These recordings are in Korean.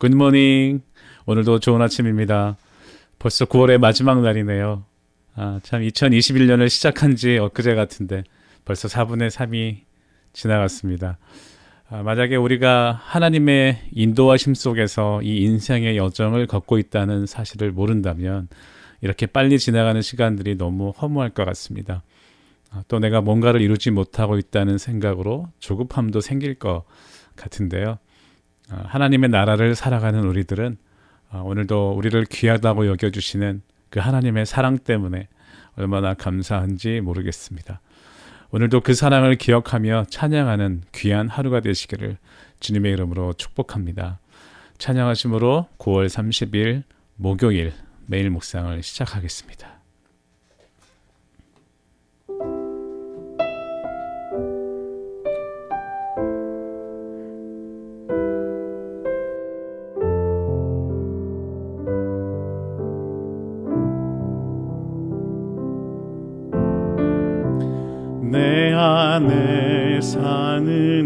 굿모닝. 오늘도 좋은 아침입니다. 벌써 9월의 마지막 날이네요. 아, 참 2021년을 시작한 지 엊그제 같은데 벌써 4분의 3이 지나갔습니다. 아, 만약에 우리가 하나님의 인도하심 속에서 이 인생의 여정을 걷고 있다는 사실을 모른다면 이렇게 빨리 지나가는 시간들이 너무 허무할 것 같습니다. 아, 또 내가 뭔가를 이루지 못하고 있다는 생각으로 조급함도 생길 것 같은데요. 아, 하나님의 나라를 살아가는 우리들은 아, 오늘도 우리를 귀하다고 여겨주시는 그 하나님의 사랑 때문에 얼마나 감사한지 모르겠습니다. 오늘도 그 사랑을 기억하며 찬양하는 귀한 하루가 되시기를 주님의 이름으로 축복합니다. 찬양하심으로 9월 30일 목요일 매일 묵상을 시작하겠습니다. 사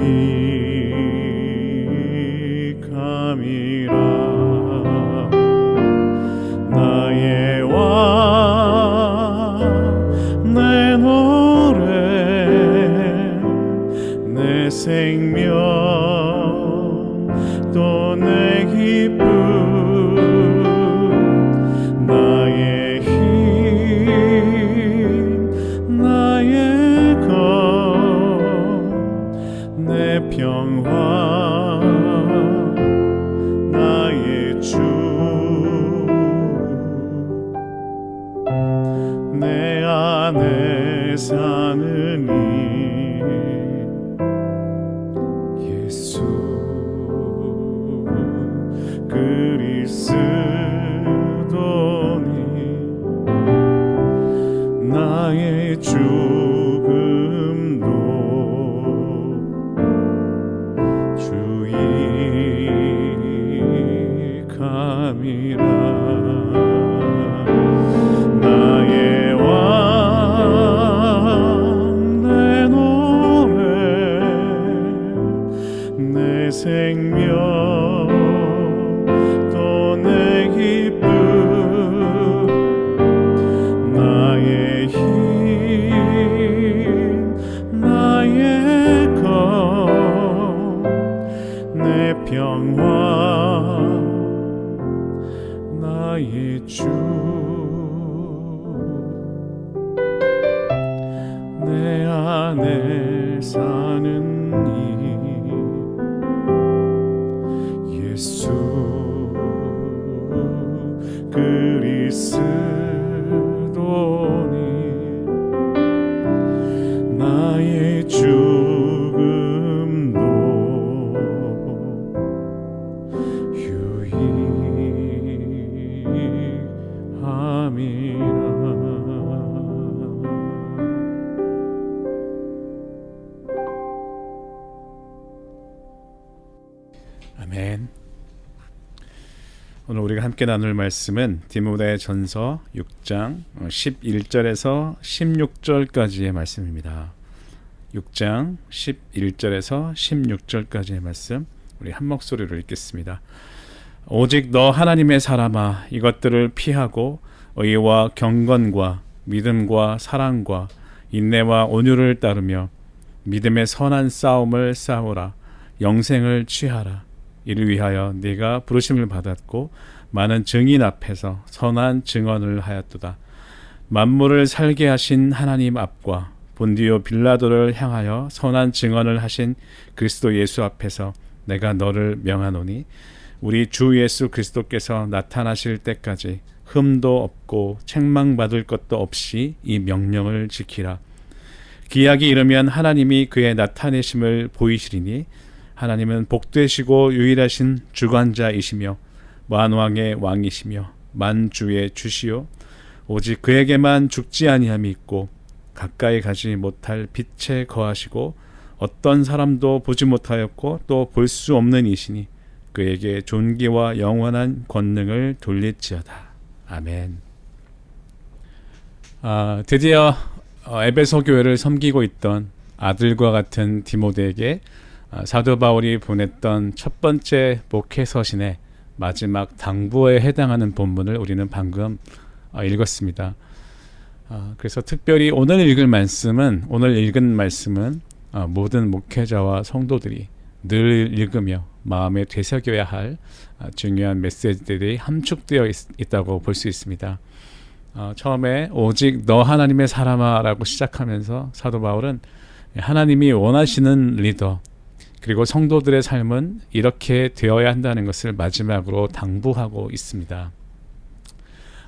유 내 사는 오늘 우리가 함께 나눌 말씀은 디모데 전서 6장 11절에서 16절까지의 말씀입니다. 6장 11절에서 16절까지의 말씀 우리 한 목소리로 읽겠습니다. 오직 너 하나님의 사람아 이것들을 피하고 의와 경건과 믿음과 사랑과 인내와 온유를 따르며 믿음의 선한 싸움을 싸우라 영생을 취하라 이를 위하여 네가 부르심을 받았고 많은 증인 앞에서 선한 증언을 하였도다 만물을 살게 하신 하나님 앞과 본디오 빌라도를 향하여 선한 증언을 하신 그리스도 예수 앞에서 내가 너를 명하노니 우리 주 예수 그리스도께서 나타나실 때까지 흠도 없고 책망받을 것도 없이 이 명령을 지키라. 기약이 이르면 하나님이 그의 나타내심을 보이시리니 하나님은 복되시고 유일하신 주관자이시며 만왕의 왕이시며 만주의 주시요 오직 그에게만 죽지 아니함이 있고 가까이 가지 못할 빛에 거하시고 어떤 사람도 보지 못하였고 또 볼 수 없는 이시니 그에게 존귀와 영원한 권능을 돌릴지어다. 아멘. 아, 드디어 어, 에베소 교회를 섬기고 있던 아들과 같은 디모데에게 아, 사도 바울이 보냈던 첫 번째 목회 서신의 마지막 당부에 해당하는 본문을 우리는 방금 어, 읽었습니다. 아, 그래서 특별히 오늘 읽을 말씀은 오늘 읽은 말씀은 어, 모든 목회자와 성도들이 늘 읽으며 마음에 되새겨야 할 아, 중요한 메시지들이 함축되어 있, 다고 볼 수 있습니다. 어, 처음에 오직 너 하나님의 사람아라고 시작하면서 사도 바울은 하나님이 원하시는 리더 그리고 성도들의 삶은 이렇게 되어야 한다는 것을 마지막으로 당부하고 있습니다.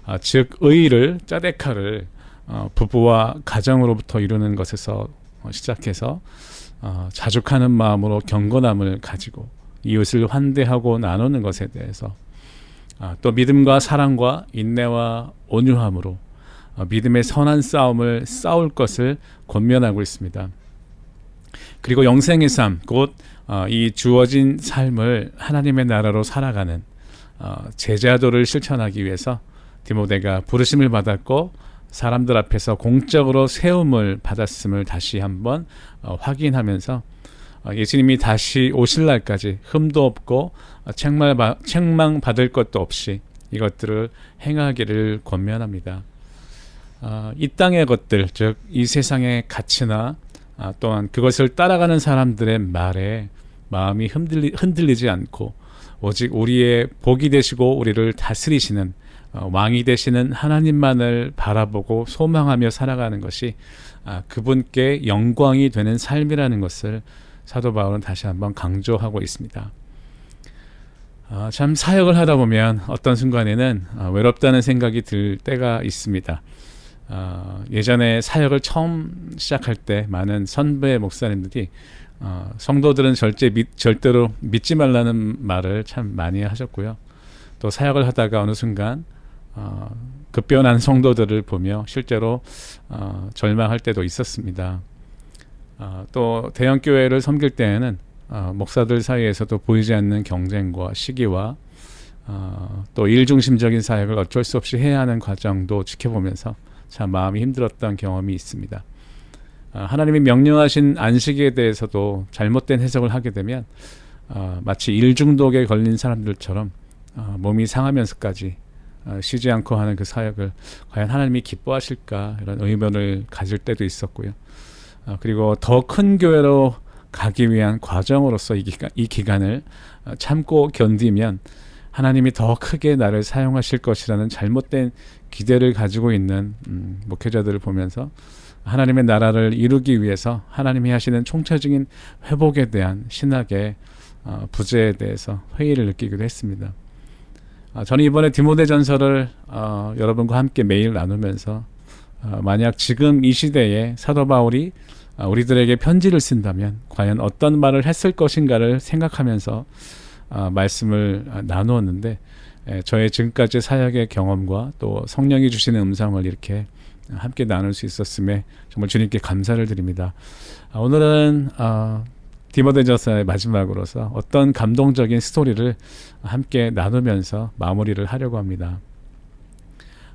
아, 즉 의를 짜데카를 어, 부부와 가정으로부터 이루는 것에서 어, 시작해서 어, 자족하는 마음으로 경건함을 가지고 이웃을 환대하고 나누는 것에 대해서 아, 또 믿음과 사랑과 인내와 온유함으로 어, 믿음의 선한 싸움을 싸울 것을 권면하고 있습니다. 그리고 영생의 삶, 곧 어, 이 주어진 삶을 하나님의 나라로 살아가는 어, 제자도를 실천하기 위해서 디모데가 부르심을 받았고 사람들 앞에서 공적으로 세움을 받았음을 다시 한번 어, 확인하면서 어, 예수님이 다시 오실 날까지 흠도 없고 어, 책망, 받을 것도 없이 이것들을 행하기를 권면합니다. 어, 이 땅의 것들, 즉 이 세상의 가치나 아, 또한 그것을 따라가는 사람들의 말에 마음이 흔들리, 흔들리지 않고 오직 우리의 복이 되시고 우리를 다스리시는 어, 왕이 되시는 하나님만을 바라보고 소망하며 살아가는 것이 아, 그분께 영광이 되는 삶이라는 것을 사도 바울은 다시 한번 강조하고 있습니다. 아, 참 사역을 하다 보면 어떤 순간에는 아, 외롭다는 생각이 들 때가 있습니다. 아, 예전에 사역을 처음 시작할 때 많은 선배 목사님들이 어, 성도들은 절대 믿, 절대로 믿지 말라는 말을 참 많이 하셨고요. 또 사역을 하다가 어느 순간 어, 급변한 성도들을 보며 실제로 어, 절망할 때도 있었습니다. 어, 또 대형 교회를 섬길 때에는 어, 목사들 사이에서도 보이지 않는 경쟁과 시기와 어, 또 일중심적인 사역을 어쩔 수 없이 해야 하는 과정도 지켜보면서 참 마음이 힘들었던 경험이 있습니다. 어, 하나님이 명령하신 안식에 대해서도 잘못된 해석을 하게 되면 어, 마치 일 중독에 걸린 사람들처럼 어, 몸이 상하면서까지 어, 쉬지 않고 하는 그 사역을 과연 하나님이 기뻐하실까 이런 의문을 가질 때도 있었고요. 어, 그리고 더 큰 교회로 가기 위한 과정으로서 이, 기간, 이 기간을 어, 참고 견디면 하나님이 더 크게 나를 사용하실 것이라는 잘못된 기대를 가지고 있는 음, 목회자들을 보면서 하나님의 나라를 이루기 위해서 하나님이 하시는 총체적인 회복에 대한 신학의 어, 부재에 대해서 회의를 느끼기도 했습니다. 어, 저는 이번에 디모데전서를 어, 여러분과 함께 매일 나누면서 어, 만약 지금 이 시대에 사도 바울이 어, 우리들에게 편지를 쓴다면 과연 어떤 말을 했을 것인가를 생각하면서 어, 말씀을 어, 나누었는데 에, 저의 지금까지 사역의 경험과 또 성령이 주시는 음성을 이렇게 함께 나눌 수 있었음에 정말 주님께 감사를 드립니다. 아, 오늘은 어, 디모데전서의 마지막으로서 어떤 감동적인 스토리를 함께 나누면서 마무리를 하려고 합니다.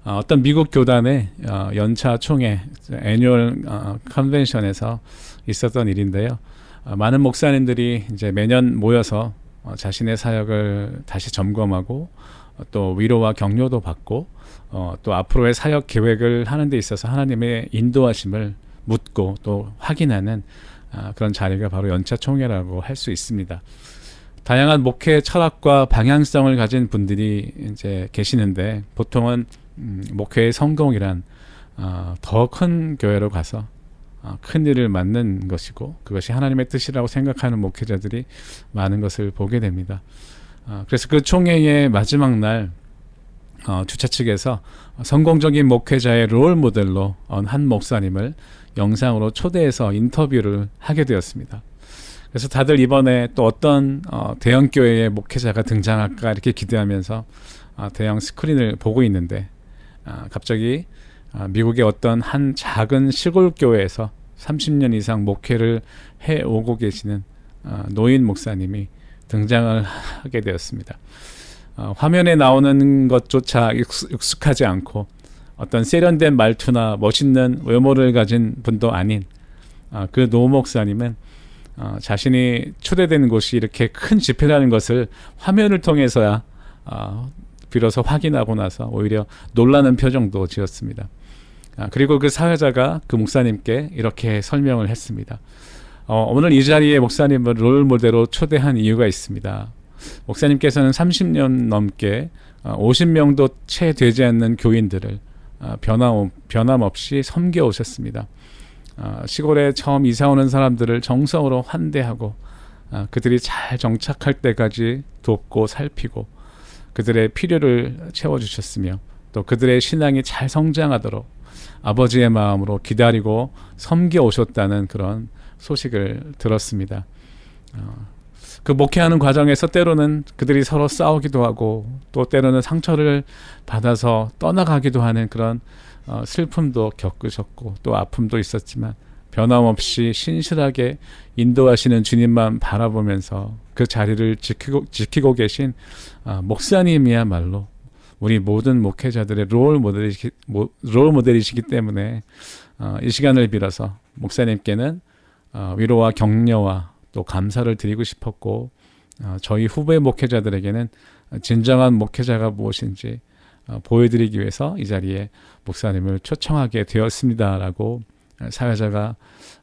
어, 어떤 미국 교단의 어, 연차 총회 애뉴얼 어, 컨벤션에서 있었던 일인데요. 어, 많은 목사님들이 이제 매년 모여서 어, 자신의 사역을 다시 점검하고 어, 또 위로와 격려도 받고 어, 또 앞으로의 사역 계획을 하는 데 있어서 하나님의 인도하심을 묻고 또 확인하는 아, 그런 자리가 바로 연차 총회라고 할 수 있습니다. 다양한 목회 철학과 방향성을 가진 분들이 이제 계시는데 보통은 음, 목회의 성공이란 어, 더 큰 교회로 가서 어, 큰 일을 맡는 것이고 그것이 하나님의 뜻이라고 생각하는 목회자들이 많은 것을 보게 됩니다. 어, 그래서 그 총회의 마지막 날 어, 주최 측에서 성공적인 목회자의 롤 모델로 한 목사님을 영상으로 초대해서 인터뷰를 하게 되었습니다. 그래서 다들 이번에 또 어떤 어, 대형 교회의 목회자가 등장할까 이렇게 기대하면서 어, 대형 스크린을 보고 있는데 어, 갑자기 어, 미국의 어떤 한 작은 시골 교회에서 30년 이상 목회를 해 오고 계시는 어, 노인 목사님이 등장을 하게 되었습니다. 어, 화면에 나오는 것조차 익숙, 익숙 하지 않고 어떤 세련된 말투나 멋있는 외모를 가진 분도 아닌 어, 그 노 목사님은 어, 자신이 초대된 곳이 이렇게 큰 집회라는 것을 화면을 통해서야 어, 비로소 확인하고 나서 오히려 놀라는 표정도 지었습니다. 아, 그리고 그 사회자가 그 목사님께 이렇게 설명을 했습니다. 어, 오늘 이 자리에 목사님을 롤 모델로 초대한 이유가 있습니다. 목사님께서는 30년 넘게 어, 50명도 채 되지 않는 교인들을 어, 변함, 변함없이 섬겨 오셨습니다. 어, 시골에 처음 이사 오는 사람들을 정성으로 환대하고 어, 그들이 잘 정착할 때까지 돕고 살피고 그들의 필요를 채워주셨으며 또 그들의 신앙이 잘 성장하도록 아버지의 마음으로 기다리고 섬겨 오셨다는 그런 소식을 들었습니다. 어, 그 목회하는 과정에서 때로는 그들이 서로 싸우기도 하고 또 때로는 상처를 받아서 떠나가기도 하는 그런 어, 슬픔도 겪으셨고 또 아픔도 있었지만 변함없이 신실하게 인도하시는 주님만 바라보면서 그 자리를 지키고, 지키고 계신 어, 목사님이야말로 우리 모든 목회자들의 롤 모델이시, 롤 모델이시기 때문에 어, 이 시간을 빌어서 목사님께는 어, 위로와 격려와 또 감사를 드리고 싶었고 어, 저희 후배 목회자들에게는 진정한 목회자가 무엇인지 어, 보여드리기 위해서 이 자리에 목사님을 초청하게 되었습니다라고 사회자가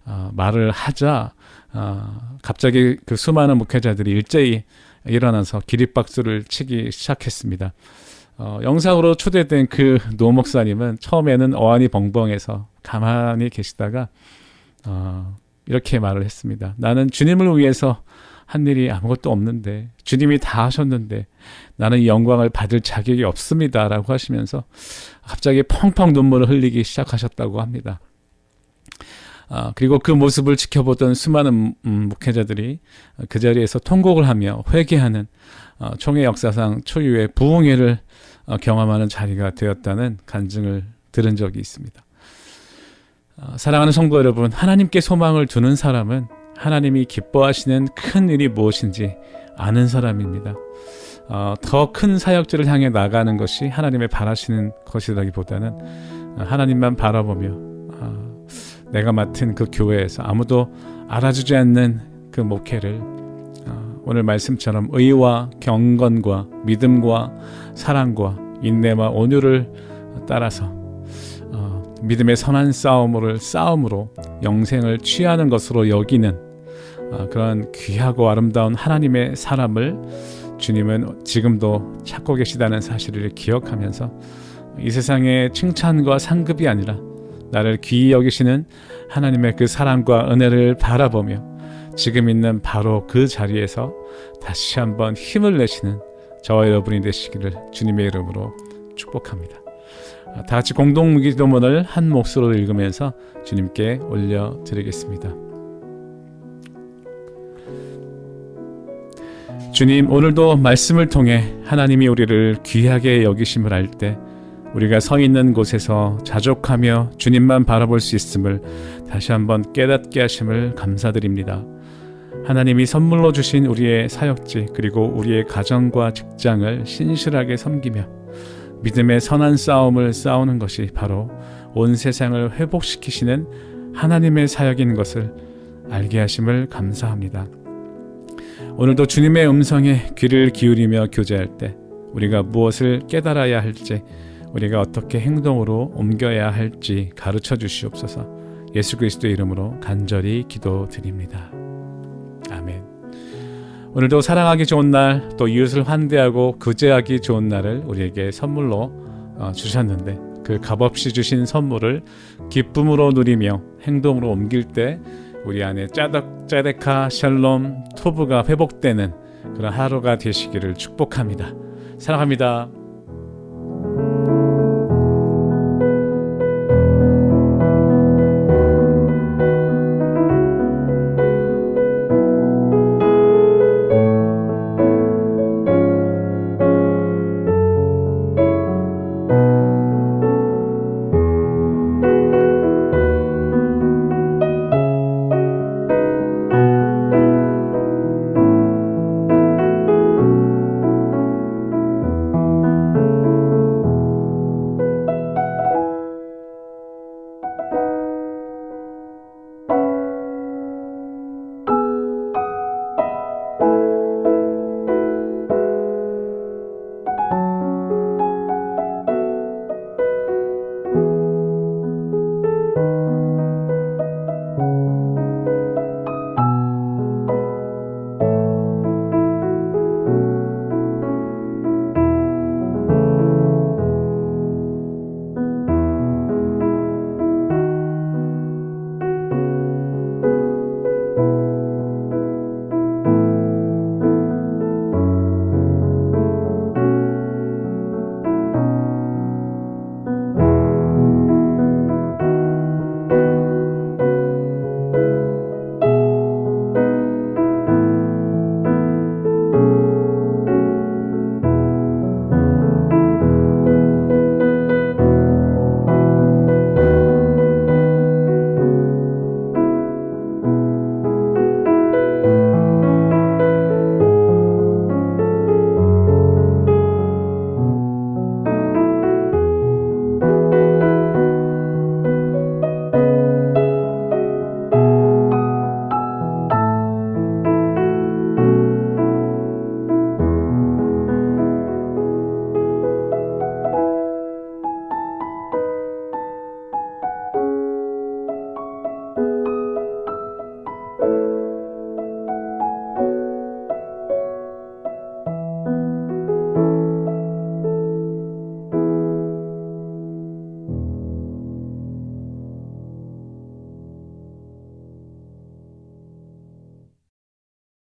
어, 말을 하자 어, 갑자기 그 수많은 목회자들이 일제히 일어나서 기립박수를 치기 시작했습니다. 어, 영상으로 초대된 그 노 목사님은 처음에는 어안이 벙벙해서 가만히 계시다가 어, 이렇게 말을 했습니다. 나는 주님을 위해서 한 일이 아무것도 없는데 주님이 다 하셨는데 나는 이 영광을 받을 자격이 없습니다라고 하시면서 갑자기 펑펑 눈물을 흘리기 시작하셨다고 합니다. 아, 그리고 그 모습을 지켜보던 수많은 음, 목회자들이 그 자리에서 통곡을 하며 회개하는 어, 총회 역사상 초유의 부흥회를 어, 경험하는 자리가 되었다는 간증을 들은 적이 있습니다. 어, 사랑하는 성도 여러분, 하나님께 소망을 두는 사람은 하나님이 기뻐하시는 큰 일이 무엇인지 아는 사람입니다. 어, 더큰 사역들을 향해 나가는 것이 하나님의 바라시는 것이라기보다는 어, 하나님만 바라보며 어, 내가 맡은 그 교회에서 아무도 알아주지 않는 그 목회를 어, 오늘 말씀처럼 의와 경건과 믿음과 사랑과 인내와 온유를 따라서 어, 믿음의 선한 싸움을 싸움으로 영생을 취하는 것으로 여기는 어, 그런 귀하고 아름다운 하나님의 사람을 주님은 지금도 찾고 계시다는 사실을 기억하면서 이 세상의 칭찬과 상급이 아니라 나를 귀히 여기시는 하나님의 그 사랑과 은혜를 바라보며 지금 있는 바로 그 자리에서 다시 한번 힘을 내시는 저와 여러분이 되시기를 주님의 이름으로 축복합니다. 다 같이 공동 기도문을 한 몫으로 읽으면서 주님께 올려 드리겠습니다. 주님, 오늘도 말씀을 통해 하나님이 우리를 귀하게 여기심을 알 때 우리가 서 있는 곳에서 자족하며 주님만 바라볼 수 있음을 다시 한번 깨닫게 하심을 감사드립니다. 하나님이 선물로 주신 우리의 사역지 그리고 우리의 가정과 직장을 신실하게 섬기며 믿음의 선한 싸움을 싸우는 것이 바로 온 세상을 회복시키시는 하나님의 사역인 것을 알게 하심을 감사합니다. 오늘도 주님의 음성에 귀를 기울이며 교제할 때 우리가 무엇을 깨달아야 할지 우리가 어떻게 행동으로 옮겨야 할지 가르쳐 주시옵소서 예수 그리스도 이름으로 간절히 기도드립니다. 오늘도 사랑하기 좋은 날, 또 이웃을 환대하고 구제하기 좋은 날을 우리에게 선물로 어, 주셨는데 그 값없이 주신 선물을 기쁨으로 누리며 행동으로 옮길 때 우리 안에 짜득 짜데카 샬롬 토브가 회복되는 그런 하루가 되시기를 축복합니다. 사랑합니다.